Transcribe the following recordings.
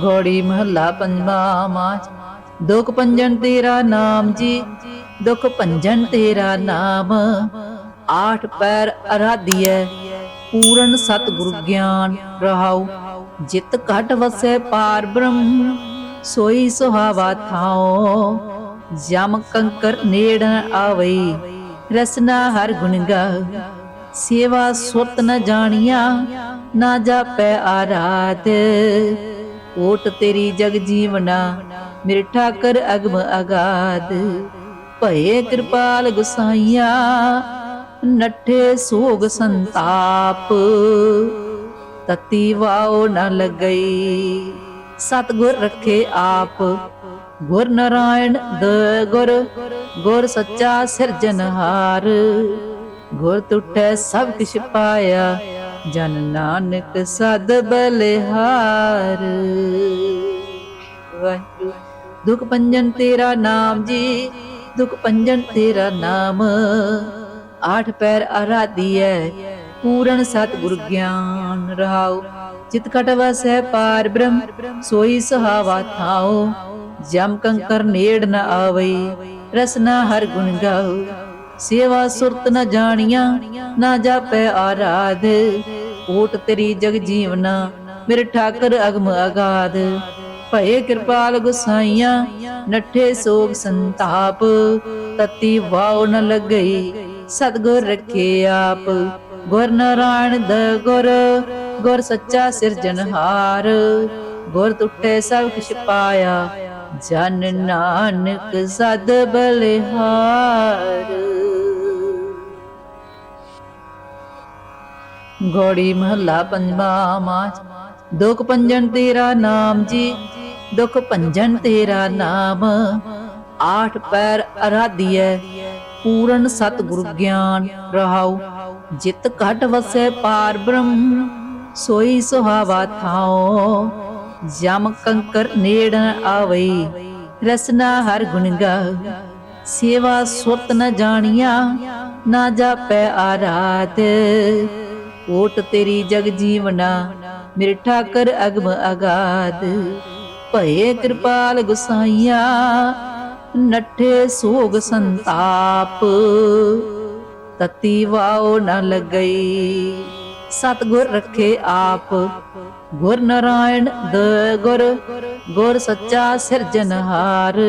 ਘੋੜੀ ਮਹੱਲਾ ਪੰਜਵਾ ਮਾਚ ਦੁਖ ਪੰਜਨ ਤੇਰਾ ਨਾਮ ਜੀ, ਦੁਖ ਪੰਜਨ ਤੇਰਾ ਨਾਮ। ਆਠ ਪੈਰ ਅਰਾਧੀਐ, ਪੂਰਨ ਸਤਿਗੁਰ ਗਿਆਨ ਰਹਾਉ। ਜਿਤ ਘਟ ਵਸੈ ਪਾਰ ਬ੍ਰਹਮ, ਸੋਈ ਸੁਹਾਵਾ ਥਾਉ। ਜਮ ਕੰਕਰ ਨੇੜ ਨ ਆਵਈ, ਰਸਨਾ ਹਰ ਗੁਣ ਗਾ ਸੇਵਾ ਸੁਰਤ ਨ ਜਾਣੀਆ, ਨਾ ਜਾਪੈ ਆਰਾਤ ਓਟ ਤੇਰੀ ਜਗ ਜੀਵਨਾ ਮੇਰੇ ਠਾਕਰ ਅਗਮ ਅਗਾਦ ਭਏ ਕਿਰਪਾਲ ਗੁਸਾਈਆ, ਨੱਠੇ ਸੋਗ ਸੰਤਾਪ। ਤਤੀ ਵਾਓ ਨ ਲਗਈ, ਸਤਗੁਰ ਰੱਖੇ ਆਪ। ਗੁਰ ਨਾਰਾਇਣ ਦ ਗੁਰ ਗੁਰ ਸੱਚਾ ਸਿਰਜਨਹਾਰ ਗੁਰ ਟੁੱਟੈ ਸਭ ਕਿਛ ਪਾਇਆ ਜਨ ਨਾਨਕ ਸਦ ਬਲਿਹਾਰ। ਵਾਹਿਗੁਰੂ, ਦੁਖ ਪੰਜਨ ਤੇਰਾ ਨਾਮ ਜੀ, ਦੁਖ ਪੰਜਨ ਤੇਰਾ ਨਾਮ। ਆਠ ਪੈਰ ਆਰਾਧੀਐ, ਪੂਰਨ ਸਤਿਗੁਰ ਗਿਆਨ ਰਹਾਉ। ਚਿਤ ਕਟ ਪਾਰ ਬ੍ਰਹਮ, ਸੋਈ ਸਹਾਵਾ ਥਾਉ। ਜਮ ਕੰਕਰ ਨੇੜ ਨ ਆਵਈ ਰਸਨਾ ਹਰ ਗੁਣ ਗਾਉ। ਸੇਵਾ ਸੁਰਤ ਨ ਜਾਣੀਆਂ, ਨਾ ਜਾਪੈ ਆਰਾਧ। ਓਟ ਤੇਰੀ ਜਗ ਜੀਵਨਾ, ਮੇਰੇ ਠਾਕਰ ਅਗਮ ਅਗਾਧ। ਭਏ ਕਿਰਪਾਲ ਗੁਸਾਈਆਂ, ਨੱਠੇ ਸੋਗ ਸੰਤਾਪ। ਤਤੀ ਵਾਉ ਨ ਲੱਗਈ, ਸਤਗੁਰ ਰਖੇ ਆਪ। ਗੁਰ ਨਾਰਾਇਣ ਦ ਗੁਰ ਗੁਰ ਸੱਚਾ ਸਿਰਜਨਹਾਰ ਗੁਰ ਟੁੱਟੇ ਸਭ ਕਿਛ ਪਾਇਆ, ਜਨ ਨਾਨਕ ਸਦ ਬਲਿਹਾਰ। ਗੋੜੀ ਮਹੱਲਾ ਪੰਜਵਾ ਮਾਚ। ਦੁਖ ਪੰਜਨ ਤੇਰਾ ਨਾਮ ਜੀ, ਦੁਖ ਪੰਜਨ ਤੇਰਾ ਨਾਮ। ਆਠ ਪੈਰ ਅਰਾਧੀਐ, ਪੂਰਨ ਸਤਿਗੁਰ ਗਿਆਨ ਰਹਾਉ। ਜਿਤ ਘਟ ਵਸੈ ਪਾਰ ਬ੍ਰਹਮ, ਸੋਈ ਸੁਹਾਵਾ ਥਾਉ। ਜਮ ਕੰਕਰ ਨੇੜ ਨ ਆਵਈ ਰਸਨਾ ਹਰ ਗੁਣ ਗਾ ਸੇਵਾ ਸੁਰਤ ਨ ਜਾਣੀਆ, ਨਾ ਜਾਪੈ ਆਰਾਤ ਓਟ ਤੇਰੀ ਜਗ ਜੀਵਨਾ, ਮੇਰੇ ਠਾਕਰ ਅਗਮ ਅਗਾਦ ਭਏ ਕਿਰਪਾਲ ਗੁਸਾਈਆ, ਨੱਠੇ ਸੋਗ ਸੰਤਾਪ। ਤਤੀ ਵਾਓ ਨ ਲੱਗਈ, ਸਤਗੁਰ ਰੱਖੇ ਆਪ। ਗੁਰ ਨਾਰਾਇਣ ਦ ਗੁਰ ਗੁਰ ਸੱਚਾ ਸਿਰਜਨਹਾਰ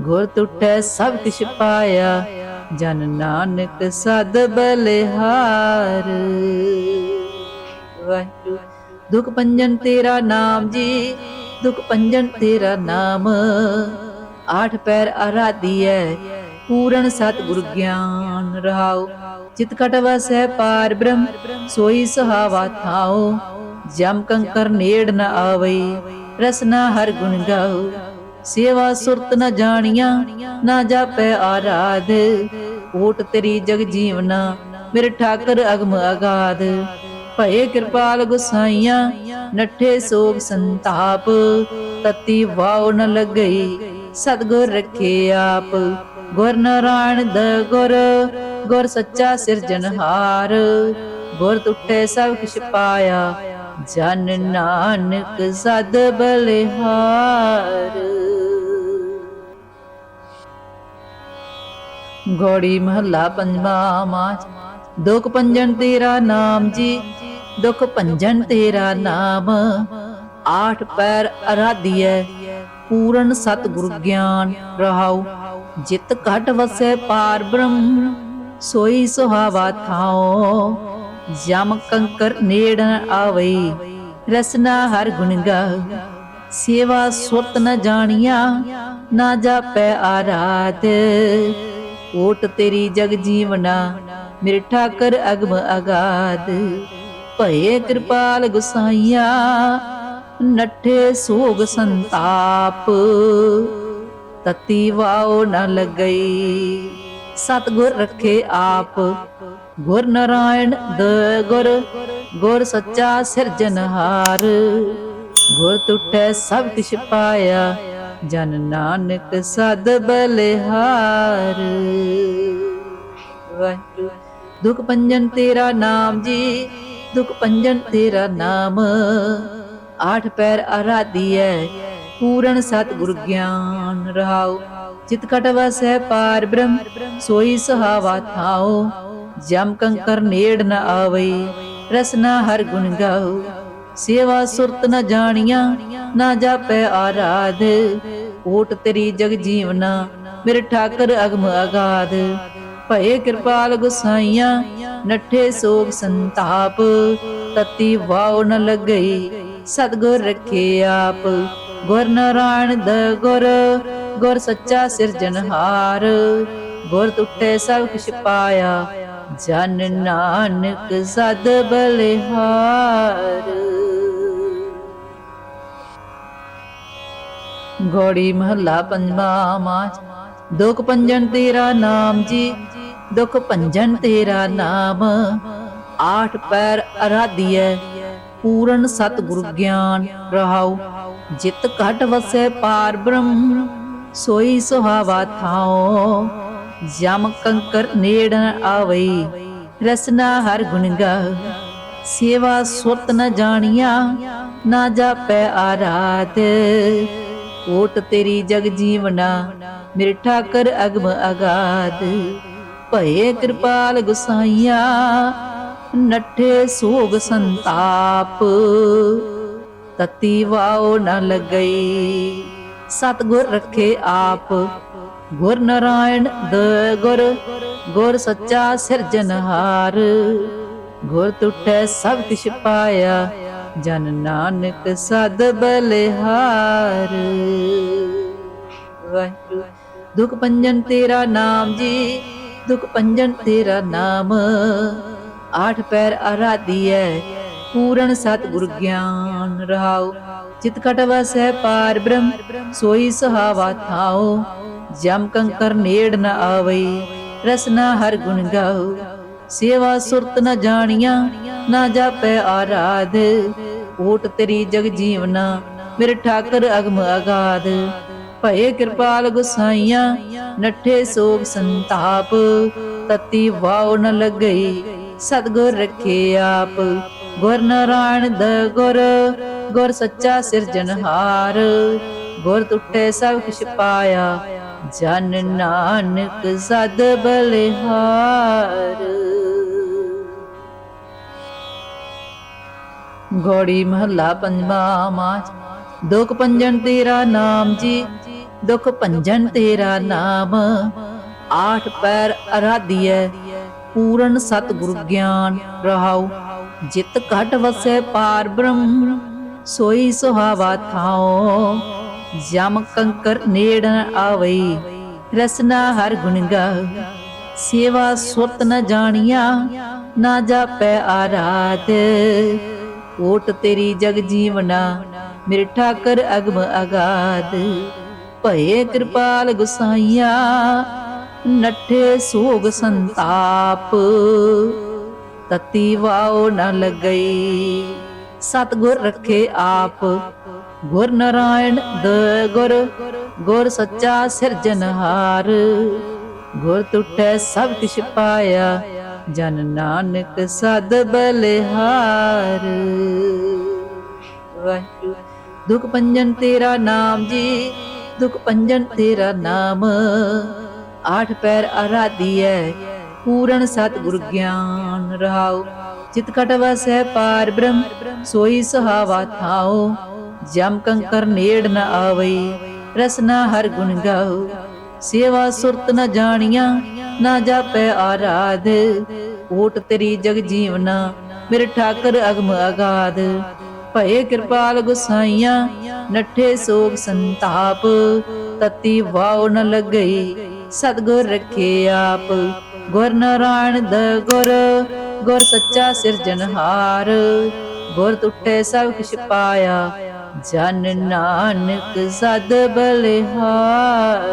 ਗੁਰ ਟੁੱਟੈ ਸਭ ਕਿਛ ਪਾਇਆ ਜਨ ਨਾਨਕ ਸਦ ਬਲਿਹਾਰ। ਵਾਹਿਗੁਰੂ, ਦੁਖ ਪੰਜਨ ਤੇਰਾ ਨਾਮ ਜੀ, ਦੁਖ ਪੰਜਨ ਤੇਰਾ ਨਾਮ। ਆਠ ਪੈਰ ਆਰਾਧੀਐ, ਪੂਰਨ ਸਤਿਗੁਰ ਗਿਆਨ ਰਹਾਉ। ਚਿਤ ਕਟ ਵਸੈ ਪਾਰ ਬ੍ਰਹਮ, ਸੋਈ ਸਹਾਵਾ ਥਾਉ। ਜਮ ਕੰਕਰ ਨੇੜ ਨ ਆਵਈ ਰਸਨਾ ਹਰ ਗੁਣ ਗਾਉ। ਸੇਵਾ ਸੁਰਤ ਨ ਜਾਣੀਆਂ, ਨਾ ਜਾਪੈ ਆਰਾਧ। ਓਟ ਤੇਰੀ ਜਗ ਜੀਵਨਾ, ਮੇਰੇ ਠਾਕਰ ਅਗਮ ਅਗਾਧ। ਭਏ ਕਿਰਪਾਲ ਗੁਸਾਈਆਂ, ਨੱਠੇ ਸੋਗ ਸੰਤਾਪ। ਤਤੀ ਵਾਉ ਨ ਲੱਗਈ, ਸਤਗੁਰ ਰਖੇ ਆਪ। ਗੁਰ ਨਾਰਾਇਣ ਦ ਗੁਰ ਗੁਰ ਸੱਚਾ ਸਿਰਜਨਹਾਰ ਗੁਰ ਟੁੱਟੇ ਸਭ ਕਿਛ ਪਾਇਆ, ਜਨ ਨਾਨਕ ਸਦ ਬਲਿਹਾਰ। ਗੋੜੀ ਮਹੱਲਾ ਪੰਜਵਾ ਮਾਚ ਦੁਖ ਪੰਜਨ ਤੇਰਾ ਨਾਮ ਜੀ, ਦੁਖ ਪੰਜਨ ਤੇਰਾ ਨਾਮ। ਆਠ ਪੈਰ ਅਰਾਧੀਐ, ਪੂਰਨ ਸਤਿਗੁਰ ਗਿਆਨ ਰਹਾਉ। ਜਿਤ ਘਟ ਵਸੈ ਪਾਰ ਬ੍ਰਹਮ, ਸੋਈ ਸੁਹਾਵਾ ਥਾਉ। ਜਮ ਕੰਕਰ ਨੇੜ ਨ ਆਵਈ, ਰਸਨਾ ਹਰ ਗੁਣ ਗਾ ਸੇਵਾ ਸੁਰਤ ਨ ਜਾਣੀਆ, ਨਾ ਜਾਪੈ ਆਰਾਤ ਓਟ ਤੇਰੀ ਜਗ ਜੀਵਨਾ, ਮੇਰੇ ਠਾਕਰ ਅਗਮ ਅਗਾਦ ਭਏ ਕਿਰਪਾਲ ਗੁਸਾਈਆ, ਨੱਠੇ ਸੋਗ ਸੰਤਾਪ। ਤਤੀ ਵਾਓ ਨ ਲੱਗਈ, ਸਤਗੁਰ ਰੱਖੇ ਆਪ। ਗੁਰ ਨਾਰਾਇਣ ਦ ਗੁਰ ਗੁਰ ਸੱਚਾ ਸਿਰਜਨਹਾਰ ਗੁਰ ਟੁੱਟੈ ਸਭ ਕਿਛ ਪਾਇਆ ਜਨ ਨਾਨਕ ਸਦ ਬਲਿਹਾਰ। ਵਾਹਿਗੁਰੂ, ਦੁਖ ਪੰਜਨ ਤੇਰਾ ਨਾਮ ਜੀ, ਦੁਖ ਪੰਜਨ ਤੇਰਾ ਨਾਮ। ਆਠ ਪੈਰ ਆਰਾਧੀਐ, ਪੂਰਨ ਸਤਿਗੁਰ ਗਿਆਨ ਰਹਾਉ। ਚਿਤ ਕਟ ਵਸੈ ਪਾਰ ਬ੍ਰਹਮ, ਸੋਈ ਸਹਾਵਾ ਥਾਉ। ਜਮ ਕੰਕਰ ਨੇੜ ਨ ਆਵਈ ਰਸਨਾ ਹਰ ਗੁਣ ਗਾਉ। ਸੇਵਾ ਸੁਰਤ ਨ ਜਾਣੀਆਂ ਨਾ ਜਾਪੈ ਆਰਾਧ, ਓਟ ਤੇਰੀ ਜਗ ਜੀਵਨਾ, ਮੇਰੇ ਠਾਕਰ ਅਗਮ ਅਗਾਧ। ਭਏ ਕਿਰਪਾਲ ਗੁਸਾਈਆਂ, ਨੱਠੇ ਸੋਗ ਸੰਤਾਪ, ਤਤੀ ਵਾਉ ਨ ਲੱਗਈ, ਸਤਗੁਰ ਰੱਖੇ ਆਪ। ਗੁਰ ਨਾਰਾਇਣ ਦ ਗੁਰ ਗੁਰ ਸੱਚਾ ਸਿਰਜਨਹਾਰ ਗੁਰ ਟੁੱਟੇ ਸਭ ਕੁਛ ਪਾਇਆ, ਜਨ ਨਾਨਕ ਸਦ ਬਲਿਹਾਰ। ਗੋੜੀ ਮਹੱਲਾ ਪੰਜਵਾ ਮਾਚ ਦੁਖ ਪੰਜਨ ਤੇਰਾ ਨਾਮ ਜੀ, ਦੁਖ ਪੰਜਨ ਤੇਰਾ ਨਾਮ। ਆਠ ਪੈਰ ਅਰਾਧੀਐ, ਪੂਰਨ ਸਤਿਗੁਰ ਗਿਆਨ ਰਹਾਉ। ਜਿਤ ਘਟ ਵਸੈ ਪਾਰ ਬ੍ਰਹਮ, ਸੋਈ ਸੁਹਾਵਾ ਥਾਉ। ਜਮ ਕੰਕਰ ਨੇੜ ਨ ਆਵਈ, ਰਸਨਾ ਹਰ ਗੁਣ ਗਾ ਸੇਵਾ ਸੁਰਤ ਨ ਜਾਣੀਆਂ, ਨਾ ਜਾਪੈ ਆਰਾਧ। ਓਟ ਤੇਰੀ ਜਗ ਜੀਵਨਾ, ਮੇਰੇ ਠਾਕਰ ਅਗਮ ਅਗਾਧ ਭਏ ਕਿਰਪਾਲ ਗੁਸਾਈਆ, ਨੱਠੇ ਸੋਗ ਸੰਤਾਪ। ਤਤੀ ਵਾਉ ਨ ਲੱਗਈ, ਸਤਗੁਰ ਰੱਖੇ ਆਪ। ਗੁਰ ਨਾਰਾਇਣ ਦ ਗੁਰ ਗੁਰ ਸੱਚਾ ਸਿਰਜਨਹਾਰ ਗੁਰ ਟੁੱਟੈ ਸਭ ਕਿਛ ਪਾਇਆ ਜਨ ਨਾਨਕ ਸਦ ਬਲਿਹਾਰ। ਵਾਹਿਗੁਰੂ, ਦੁਖ ਪੰਜਨ ਤੇਰਾ ਨਾਮ ਜੀ, ਦੁਖ ਪੰਜਨ ਤੇਰਾ ਨਾਮ। ਆਠ ਪੈਰ ਆਰਾਧੀਐ, ਪੂਰਨ ਸਤਿਗੁਰ ਗਿਆਨ ਰਹਾਉ। ਚਿਤ ਕਟ ਵਸੈ ਪਾਰ ਬ੍ਰਹਮ, ਸੋਈ ਸਹਾਵਾ ਥਾਉ। ਜਮ ਕੰਕਰ ਨੇੜ ਨ ਆਵਈ ਰਸਨਾ ਹਰ ਗੁਣ ਗਾਉ। ਸੇਵਾ ਸੁਰਤ ਨ ਜਾਣੀਆਂ ਨਾ ਜਾਪੈ ਆਰਾਧ। ਓਟ ਤੇਰੀ ਜਗ ਜੀਵਨਾ, ਮੇਰੇ ਠਾਕਰ ਅਗਮ ਅਗਾਧ। ਭਏ ਕਿਰਪਾਲ ਗੁਸਾਈਆਂ, ਨੱਠੇ ਸੋਗ ਸੰਤਾਪ। ਤਤੀ ਵਾਉ ਨ ਲੱਗਈ, ਸਤਗੁਰ ਰੱਖੇ ਆਪ। ਗੁਰ ਨਾਰਾਇਣ ਦ ਗੁਰ ਗੁਰ ਸੱਚਾ ਸਿਰਜਨਹਾਰ ਗੁਰ ਟੁੱਟੇ ਸਭ ਕੁਛ ਪਾਇਆ, ਜਨ ਨਾਨਕ ਸਦ ਬਲਿਹਾਰ। ਗੋੜੀ ਮਹੱਲਾ ਪੰਜਵਾ ਮਾਚ ਦੁਖ ਪੰਜਨ ਤੇਰਾ ਨਾਮ ਜੀ, ਦੁਖ ਪੰਜਨ ਤੇਰਾ ਨਾਮ। ਆਠ ਪੈਰ ਅਰਾਧੀਐ, ਪੂਰਨ ਸਤਿਗੁਰ ਗਿਆਨ ਰਹਾਉ। ਜਿਤ ਘਟ ਵਸੈ ਪਾਰ ਬ੍ਰਹਮ, ਸੋਈ ਸੁਹਾਵਾ ਥਾਉ। ਜਮ ਕੰਕਰ ਨੇੜ ਨ ਆਵਈ, ਰਸਨਾ ਹਰ ਗੁਣ ਗਾ ਸੇਵਾ ਸੁਰਤ ਨ ਜਾਣੀਆਂ, ਨਾ ਜਾਪੈ ਆਰਾਧ। ਓਟ ਤੇਰੀ ਜਗ ਜੀਵਨਾ ਮੇਰੇ ਠਾਕਰ ਅਗਮ ਅਗਾਧ ਭਏ ਕਿਰਪਾਲ ਗੁਸਾਈਆ, ਨੱਠੇ ਸੋਗ ਸੰਤਾਪ। ਤਤੀ ਵਾਉ ਨ ਲੱਗਈ, ਸਤਗੁਰ ਰੱਖੇ ਆਪ। ਗੁਰ ਨਾਰਾਇਣ ਦ ਗੁਰ ਗੁਰ ਸੱਚਾ ਸਿਰਜਨਹਾਰ ਗੁਰ ਟੁੱਟੈ ਸਭ ਕਿਛ ਪਾਇਆ ਜਨ ਨਾਨਕ ਸਦ ਬਲਿਹਾਰ। ਵਾਹਿਗੁਰੂ, ਦੁਖ ਪੰਜਨ ਤੇਰਾ ਨਾਮ ਜੀ, ਦੁਖ ਪੰਜਨ ਤੇਰਾ ਨਾਮ। ਆਠ ਪੈਰ ਆਰਾਧੀਐ, ਪੂਰਨ ਸਤਿਗੁਰ ਗਿਆਨ ਰਹਾਉ ਚਿਤ ਕਟ ਵਸੈ ਪਾਰ ਬ੍ਰਹਮ, ਸੋਈ ਸਹਾਵਾ ਥਾਉ ਜਮ ਕੰਕਰ ਨੇੜ ਨ ਆਵਈ ਰਸਨਾ ਹਰ ਗੁਣ ਗਾਉ ਸੇਵਾ ਸੁਰਤ ਨ ਜਾਣੀਆਂ ਨਾ ਜਾਪੈ ਆਰਾਧ ਓਟ ਤੇਰੀ ਜਗ ਜੀਵਨਾ, ਮੇਰੇ ਠਾਕਰ ਅਗਮ ਅਗਾਧ। ਭਏ ਕਿਰਪਾਲ ਗੁਸਾਈਆਂ, ਨੱਠੇ ਸੋਗ ਸੰਤਾਪ, ਤਤੀ ਵਾਉ ਨ ਲੱਗਈ, ਸਤਗੁਰ ਰੱਖੇ ਆਪ। ਗੁਰ ਨਾਰਾਇਣ ਦ ਗੁਰ ਗੁਰ ਸੱਚਾ ਸਿਰਜਨਹਾਰ ਗੁਰ ਟੁੱਟੇ ਸਭ ਕਿਛ ਪਾਇਆ, ਜਨ ਨਾਨਕ ਸਦ ਬਲਿਹਾਰ।